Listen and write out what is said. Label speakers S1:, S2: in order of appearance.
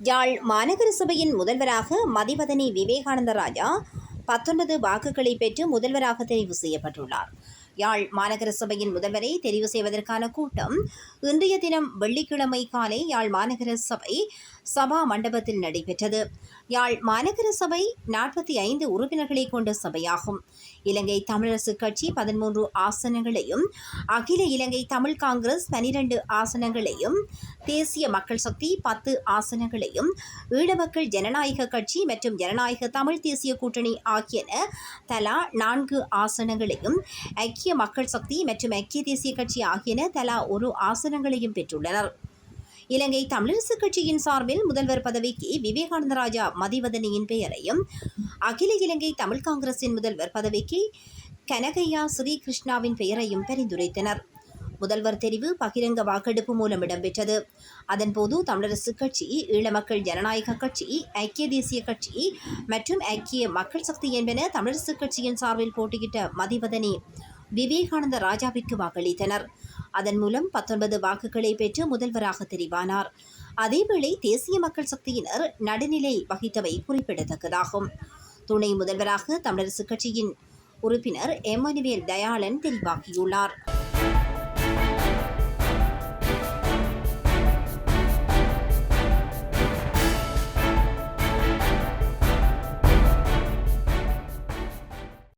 S1: யாழ் மாநகர சபையின் முதல்வராக மதிவதனி விவேகானந்த ராஜா பத்தொன்பது வாக்குகளை பெற்று முதல்வராக தெரிவு செய்யப்பட்டுள்ளார். யாழ் மாநகர சபையின் முதல்வரை தெரிவு செய்வதற்கான கூட்டம் இன்றைய தினம் வெள்ளிக்கிழமை காலை யாழ் மாநகர சபை சபா மண்டபத்தில் நடைபெற்றது. யாழ் மாநகர சபை நாற்பத்தி ஐந்து உறுப்பினர்களை கொண்ட சபையாகும். இலங்கை தமிழரசு கட்சி பதிமூன்று ஆசனங்களையும் அகில இலங்கை தமிழ் காங்கிரஸ் பனிரெண்டு ஆசனங்களையும் தேசிய மக்கள் சக்தி பத்து ஆசனங்களையும் ஈழமக்கள் ஜனநாயக கட்சி மற்றும் ஜனநாயக தமிழ் தேசிய கூட்டணி ஆகியன தலா நான்கு ஆசனங்களையும் ஐக்கிய மக்கள் சக்தி மற்றும் ஐக்கிய தேசிய கட்சி ஆகியன தலா ஒரு ஆசனங்களையும் பெற்றுள்ளனர். இலங்கை தமிழரசு கட்சியின் சார்பில் முதல்வர் பதவிக்கு விவேகானந்த ராஜா மதிவதனியின் பெயரையும் அகில இலங்கை தமிழ் காங்கிரசின் முதல்வர் பதவிக்கு கனகையா ஸ்ரீகிருஷ்ணாவின் பெயரையும் பரிந்துரைத்தனர். முதல்வர் தெரிவு பகிரங்க வாக்கெடுப்பு மூலம் இடம்பெற்றது. அதன்போது தமிழரசு கட்சி ஈழமக்கள் ஜனநாயக கட்சி ஐக்கிய தேசிய கட்சி மற்றும் ஐக்கிய மக்கள் சக்தி என்பன தமிழரசு கட்சியின் சார்பில் போட்டியிட்ட மதிவதனி. விவேகானந்த ராஜாவிற்கு வாக்களித்தனர். அதன் மூலம் பத்தொன்பது வாக்குகளை பெற்று முதல்வராக தெரிவானார். அதேவேளை தேசிய மக்கள் சக்தியினர் நடுநிலை வகித்தவை குறிப்பிடத்தக்கதாகும். துணை முதல்வராக தமிழரசுக் கட்சியின் உறுப்பினர் எம்மானுவேல் தயாளன் தெரிவாகியுள்ளார்.